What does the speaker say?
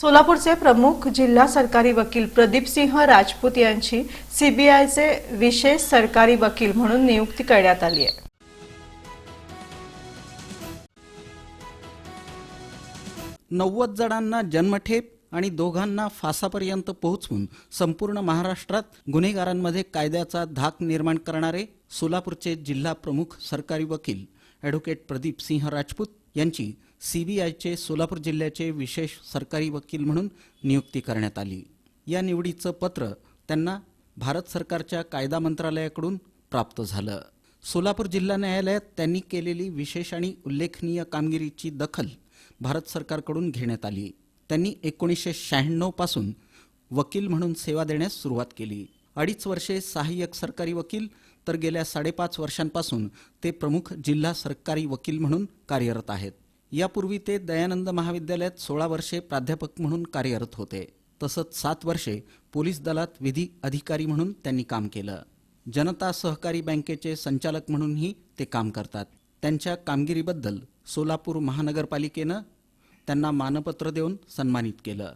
सोलापूरचे प्रमुख जिल्हा सरकारी वकील प्रदीप सिंह राजपूत यांची सीबीआयचे विशेष सरकारी वकील म्हणून नियुक्ती करण्यात आली आहे. नव्वद जणांना जन्मठेप आणि दोघांना फासापर्यंत पोहोचवून संपूर्ण महाराष्ट्रात गुन्हेगारांमध्ये कायद्याचा धाक निर्माण करणारे सोलापूरचे जिल्हा प्रमुख सरकारी वकील ॲडव्होकेट प्रदीप सिंह राजपूत यांची सीबीआयचे सोलापूर जिल्ह्याचे विशेष सरकारी वकील म्हणून नियुक्ती करण्यात आली. या निवडीचं पत्र त्यांना भारत सरकारच्या कायदा मंत्रालयाकडून प्राप्त झालं. सोलापूर जिल्हा न्यायालयात त्यांनी केलेली विशेष आणि उल्लेखनीय कामगिरीची दखल भारत सरकारकडून घेण्यात आली. त्यांनी एकोणीसशे शहाण्णवपासून वकील म्हणून सेवा देण्यास सुरुवात केली. अडीच वर्षे सहाय्यक सरकारी वकील तर गेल्या साडेपाच वर्षांपासून ते प्रमुख जिल्हा सरकारी वकील म्हणून कार्यरत आहेत. यापूर्वी ते दयानंद महाविद्यालयात सोळा वर्षे प्राध्यापक म्हणून कार्यरत होते. तसंच सात वर्षे पोलीस दलात विधी अधिकारी म्हणून त्यांनी काम केलं. जनता सहकारी बँकेचे संचालक म्हणूनही ते काम करतात. त्यांच्या कामगिरीबद्दल सोलापूर महानगरपालिकेनं त्यांना मानपत्र देऊन सन्मानित केलं.